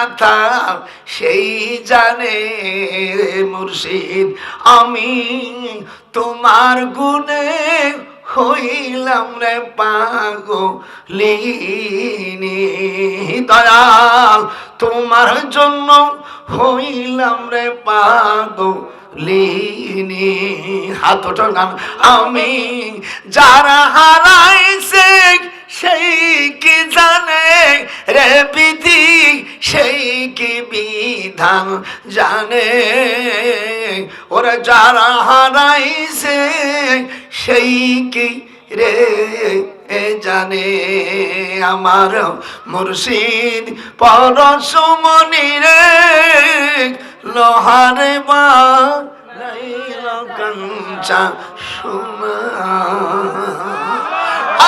ব্যথা সেই জানে মুর্শিদ, আমি তোমার গুণে হইলাম রে পাগলিনি দয়াল, তোমার জন্য হইলাম রে পাগলিনি হাত ওঠো আমি যারা হারাইছে, সেই কি জানে রে বিধি সেই কি বিধান জানে? ওরা যারা হারাইছে সেই কি রে জানে? আমার মুর্শিদ পরশমণি রে, লোহারে বা সোনা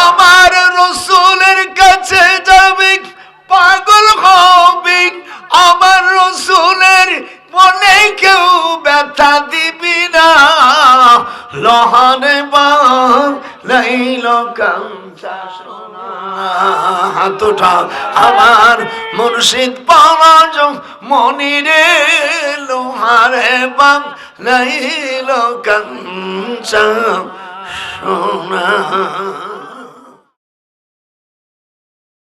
আমার রসুলের লহানে বা কামচা কাঞ্চা হাতটা আমার মুর্শিদ পাওয়াজ মনিরে লোহারে বাম লাইল কাঞ্চা সোনা।